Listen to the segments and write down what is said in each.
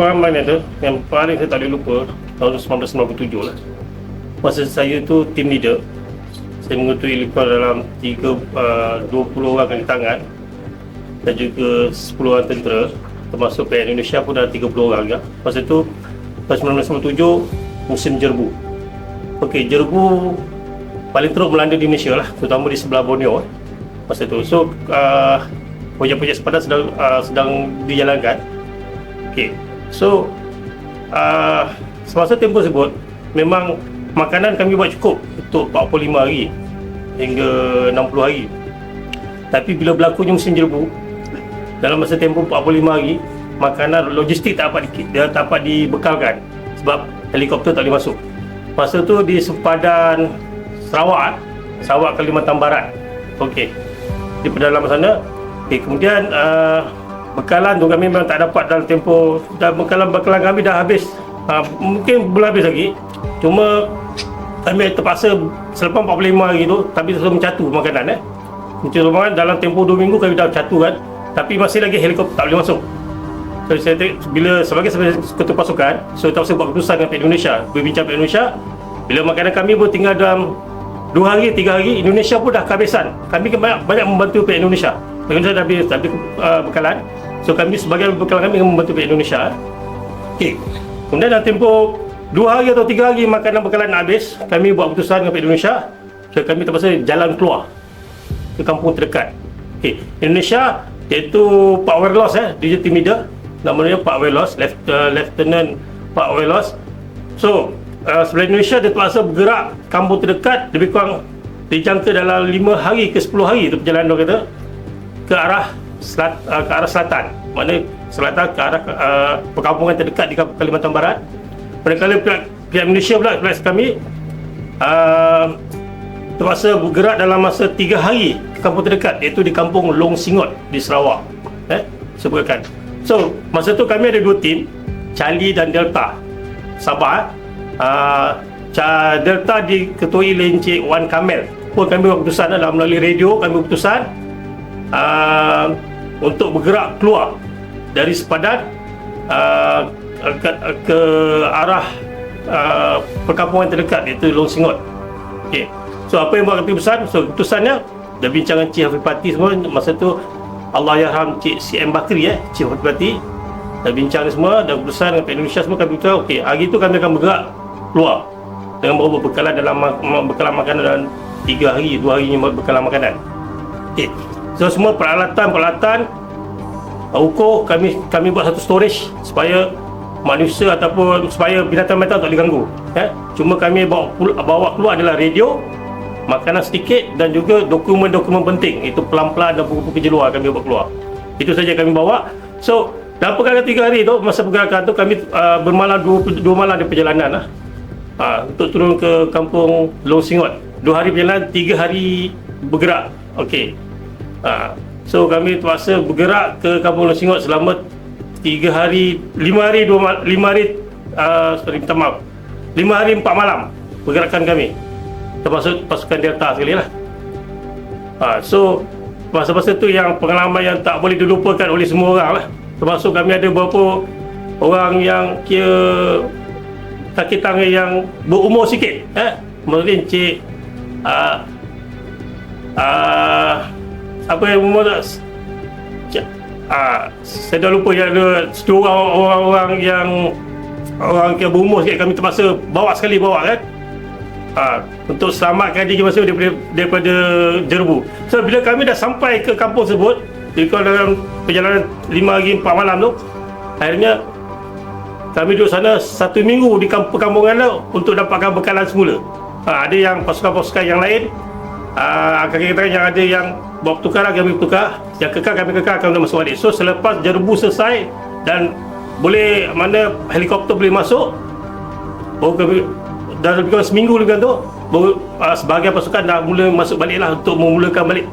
Pengalaman itu yang paling saya tak boleh lupa tahun 1997 lah. Masa saya tu team leader, saya mengutui Lipa dalam 3, uh, 20 orang kaki tangan dan juga 10 orang tentera termasuk pihak Indonesia pun ada 30 orang juga. Masa tu tahun 1997 musim jerbu. Okey, jerbu paling teruk melanda di Malaysia lah, terutama di sebelah Borneo. eh, Masa tu. So, uh, projek-projek sepadan sedang uh, sedang dijalankan. Okey. So uh, semasa tempoh tersebut memang makanan kami buat cukup untuk 45 hari hingga 60 hari. Tapi bila berlakunya musim jerbu dalam masa tempoh 45 hari makanan logistik tak dapat di, dia tak dapat dibekalkan sebab helikopter tak boleh masuk. Masa tu di sempadan Sarawak, Sarawak Kalimantan Barat. Okey. Di pedalaman sana. Okey, kemudian uh, bekalan tu kami memang tak dapat dalam tempoh dan bekalan-bekalan kami dah habis. Uh, mungkin belum habis lagi. Cuma kami terpaksa selepas 45 hari tu kami terus mencatu makanan eh. Mencatu makanan dalam tempoh 2 minggu kami dah catu kan. Tapi masih lagi helikopter tak boleh masuk. So, saya tengok, bila sebagai sebagai ketua pasukan, so terpaksa buat keputusan dengan pihak Indonesia, berbincang pihak Indonesia, bila makanan kami pun tinggal dalam dua hari, tiga hari, Indonesia pun dah kehabisan. Kami banyak, banyak membantu pihak Indonesia. Indonesia dah habis, habis uh, bekalan. So kami sebagai bekalan kami membantu pihak Indonesia. Okey. Kemudian dalam tempoh dua hari atau tiga hari makanan bekalan habis, kami buat keputusan dengan pihak Indonesia. So kami terpaksa jalan keluar ke kampung terdekat. Okey, Indonesia iaitu Pak Werlos eh, Team Leader. Namanya Pak Werlos, Left, uh, Lieutenant Pak Werlos. So, uh, sebelah Indonesia dia terpaksa bergerak kampung terdekat lebih kurang dijangka dalam 5 hari ke 10 hari itu perjalanan dia kata ke arah selat, uh, ke arah selatan. Maknanya selatan ke arah uh, perkampungan terdekat di Kalimantan Barat. Manakala pihak, pihak Malaysia pula pihak kami uh, terpaksa bergerak dalam masa 3 hari ke kampung terdekat iaitu di kampung Long Singot di Sarawak. Eh, sebutkan. So, masa tu kami ada dua tim, Charlie dan Delta. Sabah. Uh, Delta diketuai oleh Encik Wan Kamel. Pun kami keputusan dalam melalui radio kami keputusan uh, untuk bergerak keluar dari sepadan uh, ke, ke arah uh, perkampungan terdekat iaitu Long Singot. Okey. So apa yang buat keputusan? So keputusannya dah bincang dengan Cik Hafiz Pati semua masa tu Allah yarham Cik CM Bakri eh, Cik Hafiz Pati dah bincang semua dah keputusan dengan Indonesia semua kami kata okey hari tu kami akan bergerak keluar dengan bawa bekalan dalam bekalan makanan dalam 3 hari 2 hari bekalan makanan. Okey. So semua peralatan-peralatan ukur kami kami buat satu storage supaya manusia ataupun supaya binatang-binatang tak boleh ganggu eh? cuma kami bawa, bawa keluar adalah radio makanan sedikit dan juga dokumen-dokumen penting. Itu pelan-pelan dan buku-buku kerja luar kami bawa keluar. Itu saja kami bawa. So dalam perkara tiga hari tu masa pergerakan tu kami uh, bermalam dua malam di perjalanan lah. Uh, untuk turun ke kampung Long Singot. Dua hari perjalanan tiga hari bergerak. Okey. Uh, so kami terpaksa bergerak ke kampung Long Singot selama tiga hari lima hari dua mal, lima hari uh, sorry minta maaf. Lima hari empat malam pergerakan kami. Termasuk pasukan Delta sekali lah. Ha, so masa-masa tu yang pengalaman yang tak boleh dilupakan oleh semua orang lah. Termasuk kami ada beberapa orang yang kira kaki tangan yang berumur sikit. Eh? Mungkin cik uh, uh, apa yang umur tak uh, saya dah lupa yang ada dua orang-orang yang orang yang berumur sikit kami terpaksa bawa sekali bawa kan ha, untuk selamatkan diri masing daripada, daripada jerbu. So bila kami dah sampai ke kampung tersebut, di dalam perjalanan 5 hari 4 malam tu, akhirnya kami duduk sana satu minggu di perkampungan tu untuk dapatkan bekalan semula. Ha, ada yang pasukan-pasukan yang lain, uh, kata yang ada yang buat pertukaran kami bertukar, yang kekal kami kekal dah masuk balik. So selepas jerbu selesai dan boleh mana helikopter boleh masuk, baru kami dah lebih kurang seminggu lebih tu baru uh, sebahagian pasukan dah mula masuk balik lah untuk memulakan balik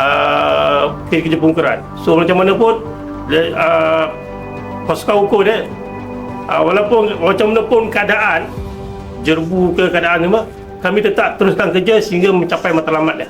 uh, kerja pengukuran so macam mana pun uh, pasukan ukur dia uh, walaupun macam mana pun keadaan jerbu ke keadaan ni kami tetap teruskan kerja sehingga mencapai matlamat dia